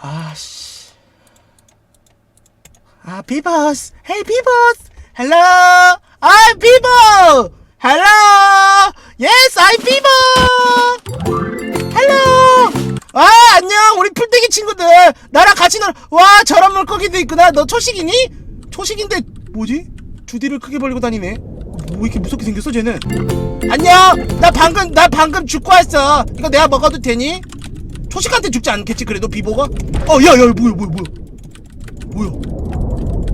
아씨. 아, 비버스. 헤이, 비버스. 헬로. 아, 비버. 헬로. 예스, 아이 비버. 헬로. 아, 안녕. 우리 풀떼기 친구들. 나랑 같이 놀. 와, 저런 물고기도 있구나. 너 초식이니? 초식인데 뭐지? 주디를 크게 벌리고 다니네. 뭐 이렇게 무섭게 생겼어, 쟤는? 안녕. 나 방금 나 방금 죽고 왔어. 이거 내가 먹어도 되니? 초식한테 죽지 않겠지 그래도 비보가? 어, 야, 야, 뭐야, 뭐야, 뭐야, 뭐야,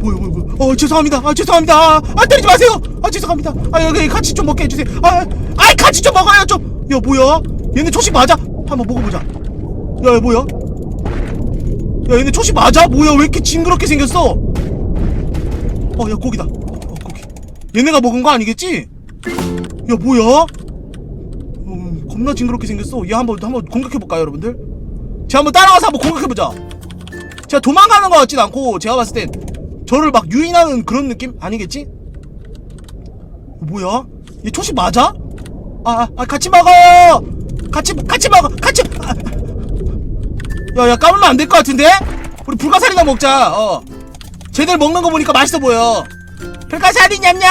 뭐야, 뭐야, 뭐야. 어, 죄송합니다. 아, 죄송합니다. 아, 아, 때리지 마세요. 아, 죄송합니다. 아, 여기 같이 좀 먹게 해주세요. 아, 아, 같이 좀 먹어요 좀. 야, 뭐야? 얘네 초식 맞아? 한번 먹어보자. 야, 야, 뭐야? 야, 얘네 초식 맞아? 뭐야? 왜 이렇게 징그럽게 생겼어? 어, 야, 고기다. 어, 고기. 얘네가 먹은 거 아니겠지? 야, 뭐야? 음, 겁나 징그럽게 생겼어. 얘 한번 한번 공격해 볼까요, 여러분들? 제가 한번 따라가서 한번 공격해 보자. 제가 도망가는 것 같진 않고 제가 봤을 땐 저를 막 유인하는 그런 느낌 아니겠지? 뭐야? 얘 초식 맞아? 아, 아, 아, 같이 먹어요. 같이 같이 먹어. 같이. 아, 야, 야 까불면 안 될 것 같은데? 우리 불가사리나 먹자. 어. 쟤들 먹는 거 보니까 맛있어 보여. 불가사리 냠냠.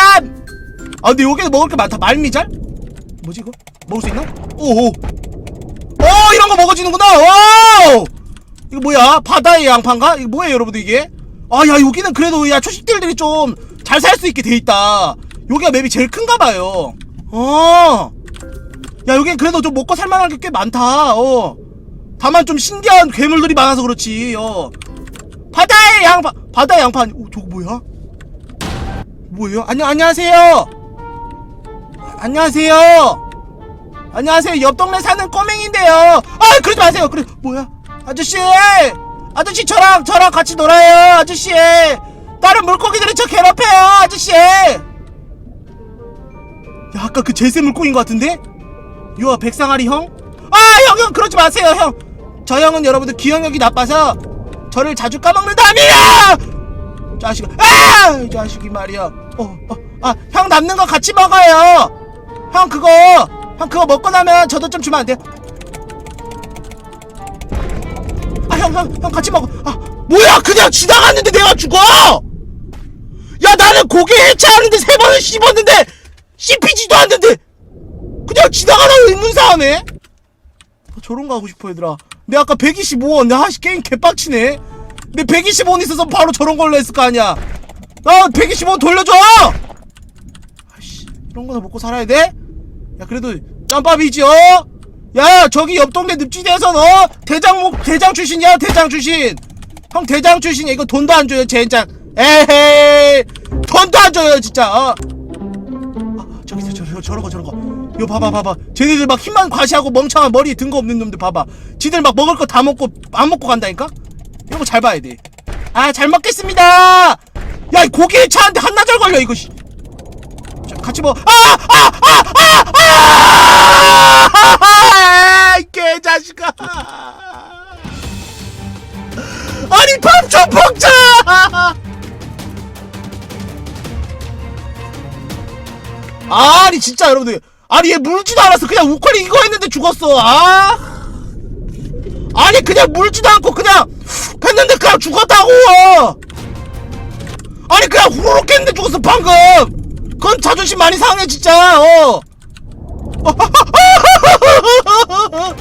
아, 근데 여기는 먹을 게 많다. 말미잘? 뭐지 이거? 먹을 수 있나? 오오. 오 이런 거 먹어지는구나. 오. 이거 뭐야? 바다의 양파인가? 이거 뭐예요, 여러분들 이게? 아, 야 여기는 그래도 야 초식들들이 좀 잘 살 수 있게 돼 있다. 여기가 맵이 제일 큰가 봐요. 어. 야 여기 그래도 좀 먹고 살만한 게 꽤 많다. 어. 다만 좀 신기한 괴물들이 많아서 그렇지. 어. 바다의 양파, 바다의 양파. 아니, 오, 저거 뭐야? 뭐예요? 안녕 안녕하세요. 안녕하세요. 안녕하세요. 옆 동네 사는 꼬맹인데요. 아, 그러지 마세요. 그래, 뭐야? 아저씨! 아저씨, 저랑, 저랑 같이 놀아요. 아저씨! 다른 물고기들이 저 괴롭혀요. 아저씨! 야, 아까 그 제세 물고기인 것 같은데? 유아 백상아리 형? 아, 형, 형, 그러지 마세요, 형! 저 형은 여러분들 기억력이 나빠서 저를 자주 까먹는답니다! 자식, 아! 이 자식이 말이야. 어, 어, 아, 형 남는 거 같이 먹어요! 형 그거 형 그거 먹고 나면 저도 좀 주면 안 돼요? 아 형 형 형 같이 먹어. 아 뭐야! 그냥 지나갔는데 내가 죽어! 야 나는 고기 해체하는데 세 번을 씹었는데 씹히지도 않는데 그냥 지나가다가 의문사하네 아, 저런 거 하고 싶어 얘들아. 내 아까 125원. 야 씨, 게임 개빡치네. 내 125원 있어서 바로 저런 걸로 했을 거 아니야. 나 125원 돌려줘! 아이씨 이런 거나 먹고 살아야 돼? 야 그래도 짬밥이지 어? 야 저기 옆 동네 늪지대에선 어? 대장 목 대장 출신이야 대장 출신. 형 대장 출신이야. 이거 돈도 안 줘요 젠장. 에헤이. 돈도 안 줘요 진짜. 어? 아, 저기 저, 저, 저, 저런 거 저런 거. 이거 봐봐 봐봐. 쟤네들 막 힘만 과시하고 멍청한 머리에 든 거 없는 놈들 봐봐. 지들 막 먹을 거 다 먹고 안 먹고 간다니까? 이런 거 잘 봐야 돼아 잘 먹겠습니다. 야 이 고기에 차한테 한나절 걸려 이거 씨. 자, 같이 먹어. 아! 아! 아! 아! 아! 아! 이 개자식아. 아니, 밥좀 먹자! 아니, 진짜 여러분들. 아니, 얘 물지도 않았어. 그냥 우컬이 이거 했는데 죽었어. 아! 아니, 그냥 물지도 않고 그냥 했는데 그냥 죽었다고! 아니, 그냥 후루룩 했는데 죽었어, 방금! 그건 자존심 많이 상해 진짜. 어.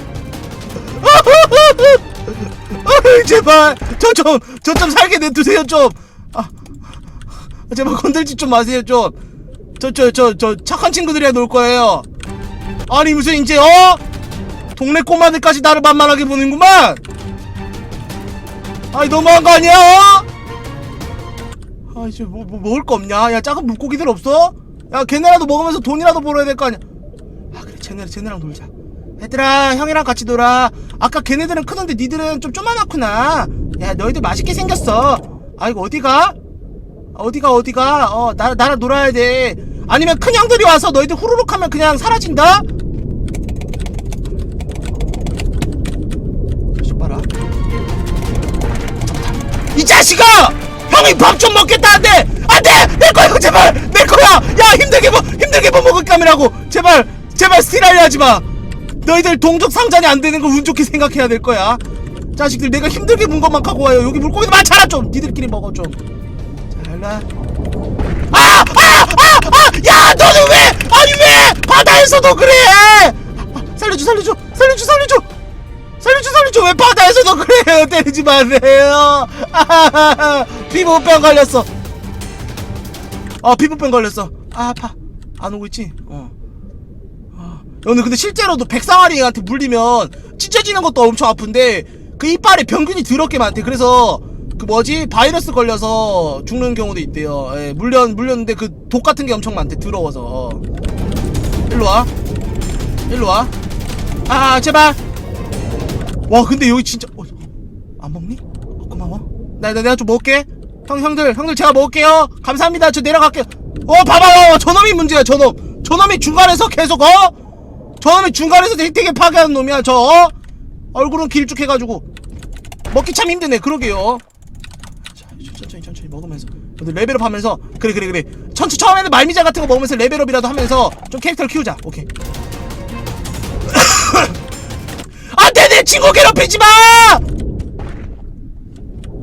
제발. 저 좀 저 좀 살게 내두세요 좀. 아, 제발 건들지 좀 마세요 좀. 저 저 저저 착한 친구들이야 놀 거예요. 아니 무슨 이제 어? 동네 꼬마들까지 나를 만만하게 보는구만. 아니 너무한 거 아니야 어? 아 이제 뭐, 뭐 먹을 거 없냐? 야 작은 물고기들 없어? 야 걔네라도 먹으면서 돈이라도 벌어야 될 거 아니야? 아 그래 쟤네 쟤네랑 놀자. 얘들아 형이랑 같이 놀아. 아까 걔네들은 크던데 니들은 좀 쪼만하구나. 야 너희들 맛있게 생겼어. 아 이거 어디가? 어디가 어디가? 어 나, 나랑 놀아야 돼. 아니면 큰 형들이 와서 너희들 후루룩 하면 그냥 사라진다? 이 자식아! 형이 밥 좀 먹겠다는데 안돼! 내 거야 제발! 내 거야! 야 힘들게 뭐 힘들게 뭐 먹을 감이라고! 제발 제발 스틸하려 하지 마! 너희들 동족 상잔이 안 되는 거운 좋게 생각해야 될 거야. 자식들 내가 힘들게 문 것만 갖고 와요. 여기 물고기도 많잖아 좀! 니들끼리 먹어 좀자 일로와 아! 아! 아! 아! 야 너는 왜? 아니 왜? 바다에서도 그래! 아, 살려줘 살려줘! 살려줘 살려줘! 살려줘 살려줘! 왜 바다에서도 그래요? 때리지 마세요! 아, 피부병 걸렸어. 어 피부병 걸렸어. 아 아파. 안 오고 있지? 어. 아, 오늘 근데 실제로도 백상아리한테 물리면 찢어지는 것도 엄청 아픈데 그 이빨에 병균이 더럽게 많대. 그래서 그 뭐지? 바이러스 걸려서 죽는 경우도 있대요. 예, 물렸 물렸는데 그 독 같은 게 엄청 많대 더러워서. 일로 와. 일로 와 아 제발. 와 근데 여기 진짜 어, 안 먹니? 어, 고마워. 나, 나 내가 좀 먹을게 형 형들 형들 제가 먹을게요. 감사합니다. 저 내려갈게요. 어 봐봐요. 저놈이 문제야 저놈. 저놈이 중간에서 계속 어? 저놈이 중간에서 되게, 되게 파괴하는 놈이야 저 어? 얼굴은 길쭉해가지고. 먹기 참 힘드네 그러게요. 자 천천히 천천히 먹으면서. 근데 레벨업 하면서. 그래 그래 그래. 천천히 처음에는 말미잘 같은 거 먹으면서 레벨업이라도 하면서 좀 캐릭터를 키우자. 오케이. 안돼 내 친구 괴롭히지 마!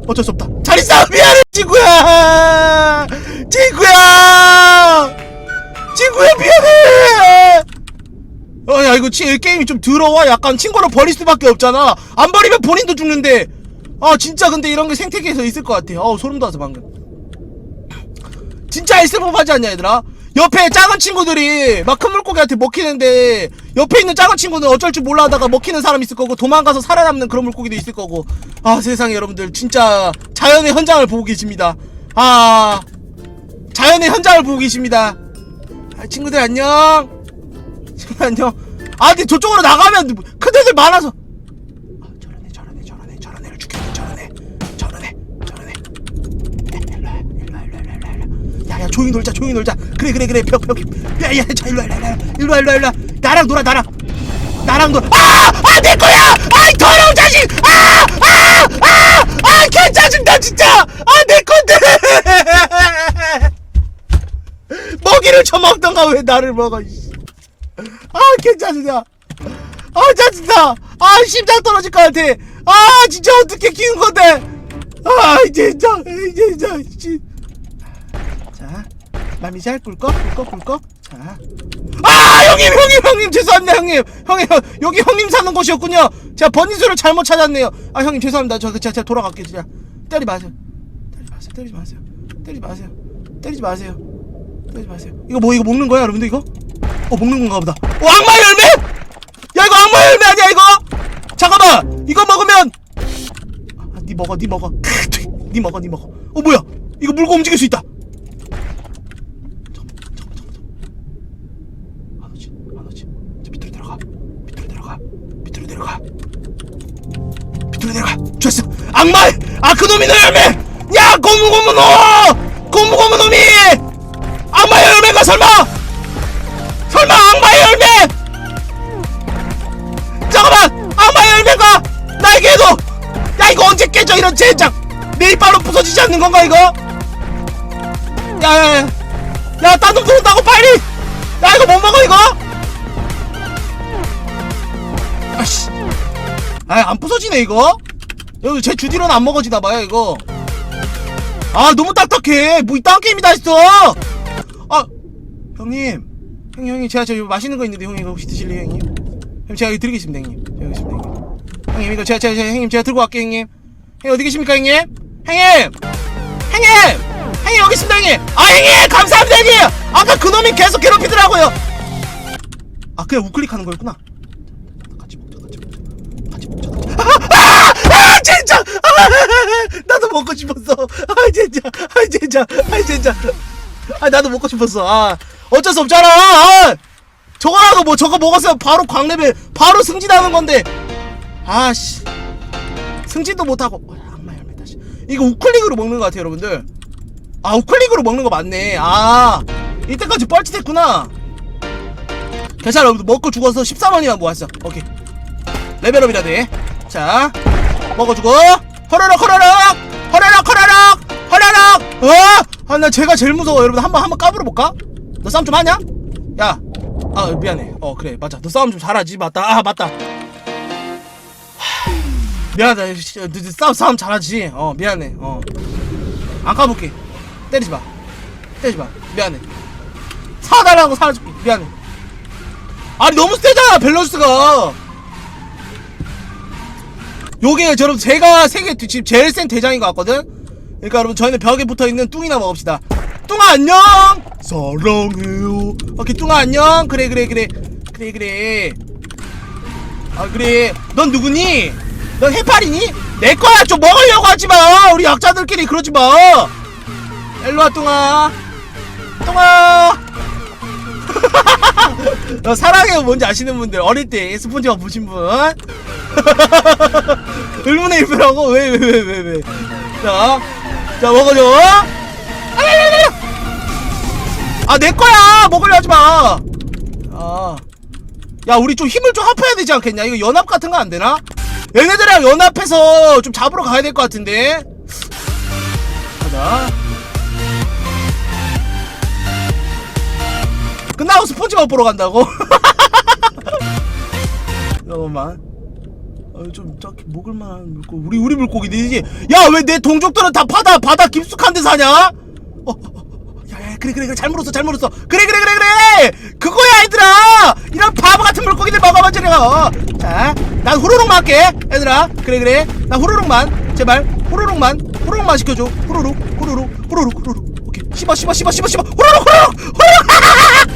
어쩔 수 없다 잘 있어 미안해 친구야. 친구야. 친구야 미안해. 어야 이거 치, 게임이 좀 더러워? 약간 친구를 버릴 수밖에 없잖아. 안 버리면 본인도 죽는데. 아 진짜 근데 이런 게 생태계에서 있을 것 같아. 어우 소름 돋아서 방금. 진짜 있을 법하지 않냐 얘들아? 옆에 작은 친구들이 막 큰 물고기한테 먹히는데 옆에 있는 작은 친구는 어쩔 줄 몰라 하다가 먹히는 사람 있을 거고 도망가서 살아남는 그런 물고기도 있을 거고. 아 세상에 여러분들. 진짜 자연의 현장을 보고 계십니다. 아 자연의 현장을 보고 계십니다. 아, 친구들 안녕. 안녕. 아 근데 저쪽으로 나가면 큰 애들 많아서 야야 조용히 놀자 조용히 놀자. 그래 그래 그래. 벽벽. 야야 자 일로 와 일로 와 일로 와. 일로와 일로와 나랑 놀아 나랑. 나랑 놀아. 아아내 거야! 아이 더러운 자식! 아아아아 개 짜증나 진짜! 아 내 건데! 먹이를 처먹던가 왜 나를 먹어 이씨. 아 개 짜증나. 아 짜증나. 아 심장 떨어질 것 같아. 아 진짜 어떻게 키운 건데? 아 진짜 진짜 씨. 자 마미잘 꿀꺽? 꿀꺽 꿀꺽? 자. 아 형님 형님 형님 죄송합니다 형님. 형님 여기 형님 사는 곳이었군요. 제가 번지수를 잘못 찾았네요. 아 형님 죄송합니다. 저 제가, 제가 돌아갈게요 진짜. 때리지 마세요. 때리지 마세요 때리지 마세요. 때리지 마세요. 때리지 마세요. 때리지 마세요. 이거 뭐 이거 먹는 거야 여러분들 이거? 어 먹는 건가 보다. 어 악마 열매? 야 이거 악마 열매 아니야 이거? 잠깐만! 이거 먹으면! 아, 니 먹어 니 먹어. 니 먹어 니 먹어. 어 뭐야? 이거 물고 움직일 수 있다 악마의 아크놈이 너 열매! 야 고무고무 놈 고무고무 놈이! 악마의 열매가 설마! 설마 악마의 열매! 잠깐만! 악마의 열매가 나에게도! 야 이거 언제 깨져 이런 젠장! 내 이빨로 부서지지 않는 건가 이거? 야야야. 야딴 놈 들어온다고 빨리! 야 이거 못 먹어 이거? 아씨. 아안 부서지네 이거 여기 제 주디로는 안 먹어지나 봐요 이거. 아 너무 딱딱해. 뭐 이딴 게임이 다 있어. 아 형님. 형님 형님 제가 저 이거 맛있는 거 있는데 형님 혹시 드실래요 형님? 형님 제가 이거 드리겠습니다 형님. 여기 있습니다 형님. 형님 이거 제가 제가, 제가 형님 제가 들고 갈게요 형님. 형님 어디 계십니까 형님? 형님! 형님! 형님 여기 있습니다 형님. 아 형님! 감사합니다 형님! 아까 그놈이 계속 괴롭히더라고요. 아 그냥 우클릭하는 거였구나 같이 먹자 같이 먹자 같이 먹자 같이 아, 아 진짜 아, 나도 먹고 싶었어. 아 진짜 아 진짜 아 진짜 아 나도 먹고 싶었어. 아 어쩔 수 없잖아. 아, 저거라도 뭐 저거 먹었으면 바로 광레벨 바로 승진하는 건데. 아씨. 승진도 못하고. 아, 악마 열매 다시 이거 우클릭으로 먹는 것 같아요 여러분들. 아 우클릭으로 먹는 거 맞네. 아 이때까지 뻘짓했구나. 괜찮아 여러분들. 먹고 죽어서 13원이만 모았어. 오케이. 레벨업이라도 해자 먹어주고 허러럭 허러럭 허러럭 허러럭 허러럭 어? 아나 제가 제일 무서워. 여러분 한번 한번 까불어 볼까? 너 싸움 좀 하냐? 야, 아 미안해. 어 그래. 맞아. 너 싸움 좀 잘하지. 맞다. 아 맞다. 하, 미안하다. 너 싸움 싸움 잘하지. 어 미안해. 어안 까볼게. 때리지 마. 때리지 마. 미안해. 사달라고 사줄게. 미안해. 아니 너무 세잖아 밸런스가 요게 여러분 제가 세계 지금 제일 센 대장인 것 같거든? 그러니까 여러분 저희는 벽에 붙어있는 뚱이나 먹읍시다. 뚱아 안녕! 사랑해요. 오케이 뚱아 안녕. 그래 그래 그래. 그래 그래. 아 그래. 넌 누구니? 넌 해파리니? 내 거야. 좀 먹으려고 하지마. 우리 약자들끼리 그러지마. 일로와 뚱아. 뚱아! 너 사랑해요 뭔지 아시는 분들 어릴 때 스폰지밥 보신 분 얼마나 예쁘라고 왜 왜 왜 왜 왜 자, 자 먹어줘 아 내 거야 먹으려 하지 마. 아, 야 우리 좀 힘을 좀 합해야 되지 않겠냐? 이거 연합 같은 거 안 되나? 얘네들이랑 연합해서 좀 잡으러 가야 될 것 같은데. 가자. 끝나고 스폰지밥 보러 간다고? 잠깐만. 어, 좀 딱히 먹을 만한 물고기 우리 우리 물고기들이지 야 왜 내 동족들은 다 바다 바다 깊숙한 데 사냐? 어, 어, 어, 야 야 그래 그래 그래 잘 물었어 잘 물었어. 그래 그래 그래 그래! 그거야 얘들아! 이런 바보 같은 물고기들 먹어봐 저리가 자난 후루룩만 할게 얘들아. 그래 그래. 나 후루룩만 제발. 후루룩만 후루룩만 시켜줘. 후루룩 후루룩 후루룩 후루룩. 오케이. 씹어 씹어 씹어 씹어 씹어. 후루룩 후루룩 후루룩!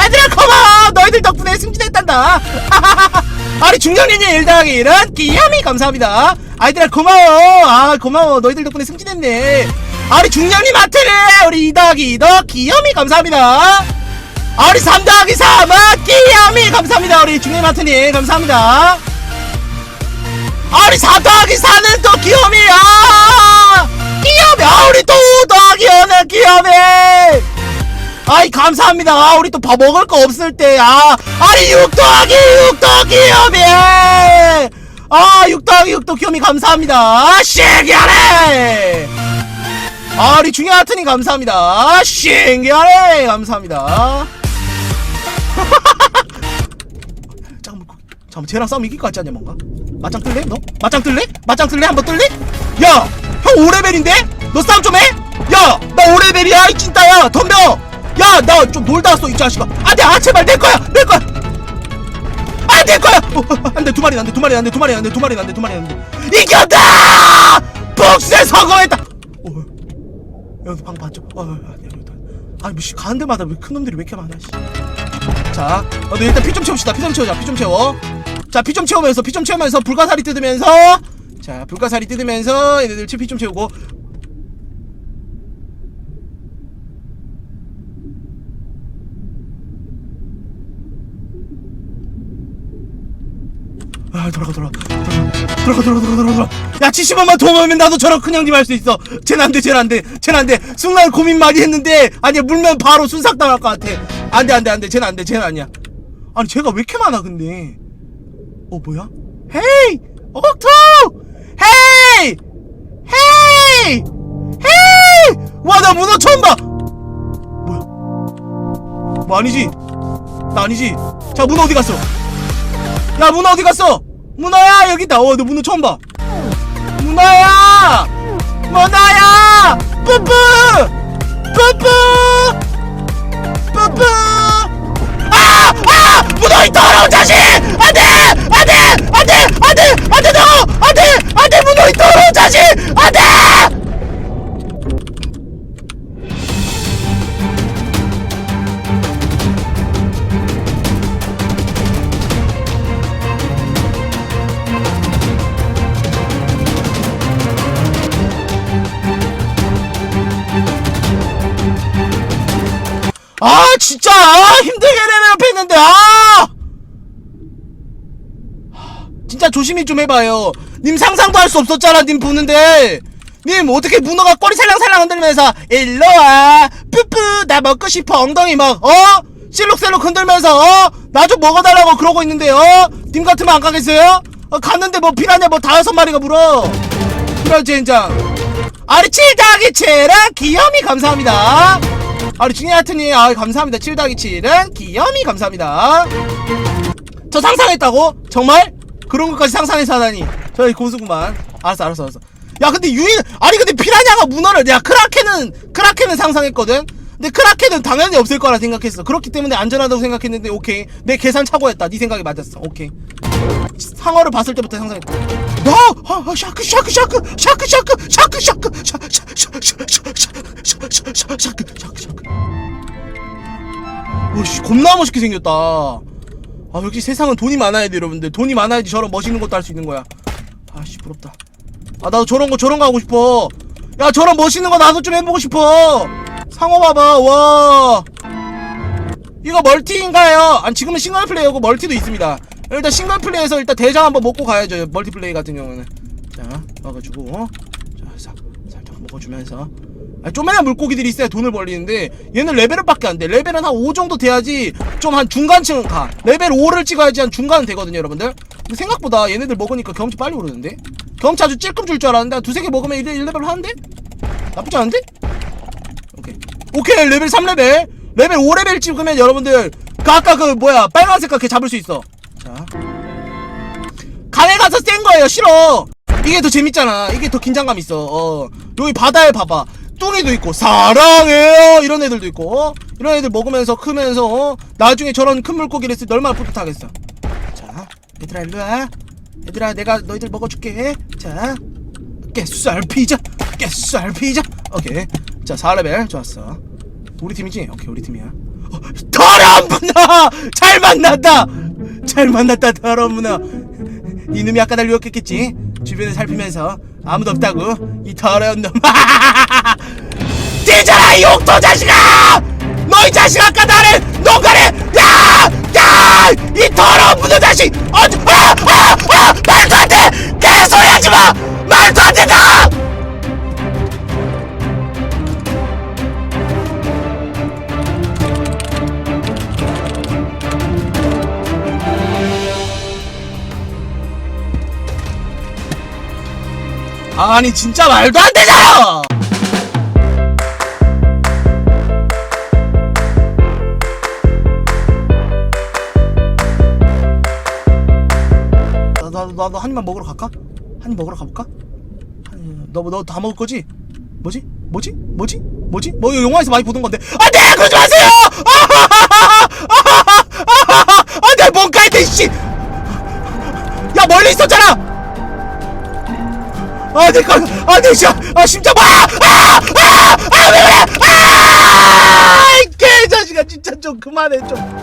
얘들아 고마워! 너희들 덕분에 승진했단다 아니 중년인이 일당이 1은 기염이 감사합니다. 아이들아 고마워. 아 고마워. 너희들 덕분에 승진했네. 아니 중년이 마트를 우리 2 더하기 2더 기염이 감사합니다. 아니 3 더하기 3은 기염이 감사합니다. 우리 중년 마트님. 감사합니다. 아니 4 더하기 4는 또 기염이야. 기염이 아 우리 또5 더하기 5는 기염이 아이 감사합니다 아, 우리 또 밥 먹을 거 없을 때아 아니 6 더하기 6 더하기 기염이 아6 더하기 6도 기염이 감사합니다 신기하네 아 우리 중요 하트님 감사합니다 신기하네 감사합니다 잠깐만 잠깐만 쟤랑 싸움 이길 것 같지 않냐 뭔가 맞짱 뜰래 너? 맞짱 뜰래? 맞짱 뜰래? 한번 뜰래? 야! 형 5레벨인데? 너 싸움 좀 해? 야! 나 5레벨이야 이 찐따야 덤벼! 야! 나 좀 놀다 왔어 이 자식아 안돼 아 제발 내 거야 내 거야 아내 거야 어, 어, 안돼 두 마리 안돼 두 마리 안돼 두 마리 안돼 두 마리 안돼 두 마리 안돼 이겼다! 복수에 성공했다 어, 여기 방 봤죠? 어, 어, 어, 여기다. 아니 뭐씨 가는 데마다 왜 큰 놈들이 왜 이렇게 많아 씨. 자, 어, 네, 일단 피 좀 채웁시다. 피 좀 채우자. 피 좀 채워. 자, 피 좀 채우면서 피 좀 채우면서 불가사리 뜯으면서 자, 불가사리 뜯으면서 얘네들 피 좀 채우고 아 돌아가 돌아가. 돌아가 돌아가 돌아가 돌아가 돌아가. 야 70원만 더 모으면 나도 저런 큰 형님 할 수 있어. 쟤는 안돼 쟤는 안돼 쟤는 안돼. 순간 고민 많이 했는데 아니야 물면 바로 순삭 당할 것 같아. 안돼 안돼 안돼. 쟤는 안돼 쟤는 아니야. 아니 쟤가 왜 이렇게 많아 근데? 어 뭐야? 헤이! 억토! 헤이! 헤이! 헤이! 와나 문어 처음 봐! 뭐야? 뭐 아니지? 나 아니지? 자 문어 어디 갔어? 야 문어 어디 갔어? 문어야 여기 있다. 어, 너 문어 처음 봐. 문어야, 문어야, 뿌뿌, 뿌뿌, 뿌뿌. 아, 아, 문어 이 더러운 자식! 안돼, 안돼, 안돼, 안돼, 조심히 좀 해봐요 님 상상도 할 수 없었잖아 님 보는데 님 어떻게 문어가 꼬리 살랑살랑 흔들면서 일로와 뿌뿌 나 먹고 싶어 엉덩이 막 어? 실룩셀룩 흔들면서 어? 나 좀 먹어달라고 그러고 있는데 어? 님 같으면 안 가겠어요? 어, 갔는데 뭐 피라냐 뭐 다여섯 마리가 물어 그럴 젠장 아리 7 더하기 7은 귀염이 감사합니다 아리 중요하트니 아 감사합니다 7 더하기 7은 귀염이 감사합니다 저 상상했다고? 정말? 그런 것까지 상상해서 하다니 저희 고수구만. 알았어, 알았어, 알았어. 야, 근데 유인, 아니, 근데 피라냐가 문어를, 야, 크라켄은, 크라켄은 상상했거든? 근데 크라켄은 당연히 없을 거라 생각했어. 그렇기 때문에 안전하다고 생각했는데, 오케이. 내 계산 착오했다. 네 생각이 맞았어. 오케이. 상어를 봤을 때부터 상상했다. 너! 아, 아, 샤크, 샤크, 샤크, 샤크, 샤크, 샤크, 샤크, 샤, 샤, 샤, 샤, 샤, 샤, 샤, 샤, 샤, 샤, 샤크, 샤크, 샤크. 오씨, 겁나 멋있게 생겼다. 아, 역시 세상은 돈이 많아야 돼, 여러분들. 돈이 많아야지 저런 멋있는 것도 할 수 있는 거야. 아씨, 부럽다. 아, 나도 저런 거, 저런 거 하고 싶어. 야, 저런 멋있는 거 나도 좀 해보고 싶어. 상어 봐봐, 와. 이거 멀티인가요? 아니, 지금은 싱글 플레이하고 멀티도 있습니다. 일단 싱글 플레이에서 일단 대장 한번 먹고 가야죠. 멀티플레이 같은 경우는. 자, 와가지고, 어? 자, 싹, 살짝 먹어주면서. 아, 쪼매난 물고기들이 있어야 돈을 벌리는데, 얘는 레벨은 밖에 안 돼. 레벨은 한 5 정도 돼야지 좀 한 중간층 가. 레벨 5를 찍어야지 한 중간은 되거든요, 여러분들. 생각보다 얘네들 먹으니까 경험치 빨리 오르는데? 경험치 아주 찔끔 줄 줄 알았는데, 한 두세 개 먹으면 1, 1레벨 하는데? 나쁘지 않은데? 오케이. 오케이, 레벨 3레벨. 레벨 5레벨 찍으면 여러분들, 그 아까 그, 뭐야, 빨간 색깔 걔 잡을 수 있어. 자. 강에 가서 센 거예요, 싫어! 이게 더 재밌잖아. 이게 더 긴장감 있어. 어. 여기 바다에 봐봐. 뚱이도 있고, 사랑해요! 이런 애들도 있고, 어? 이런 애들 먹으면서 크면서, 어? 나중에 저런 큰 물고기를 했을 때 얼마나 뿌듯하겠어. 자, 얘들아, 일로 와. 얘들아, 내가 너희들 먹어줄게. 자, 깨쌀 피자, 깨쌀 피자. 오케이. 자, 4레벨. 좋았어. 우리 팀이지? 오케이, 우리 팀이야. 어, 더러운 문어! 잘 만났다! 잘 만났다, 더러운 문어. 이놈이 아까 날 유혹했겠지? 주변을 살피면서 아무도 없다고? 이 더러운 놈. 뒤져라, 이 옥토 자식아! 너이 자식 아까 나를 농가래! 야! 야! 이 더러운 문어 자식! 어, 아! 아! 아! 말도 안 돼! 개소리 하지 마! 말도 안 된다! 아니 진짜 말도 안 되잖아! 나 도 나도 한 입만 먹으러 갈까? 한 입 먹으러 가볼까? 너너 다 먹을 거지? 뭐지? 뭐지? 뭐지? 뭐지? 뭐 영화에서 많이 보던 건데 안돼 그러지 마세요! 안돼 뭔가 했대 씨! 야 멀리 있었잖아! 아, 내 거, 아, 내 심, 아, 심장, 아, 아, 아, 아, 왜 그래? 아, 이 개자식아, 진짜 좀 그만해, 좀.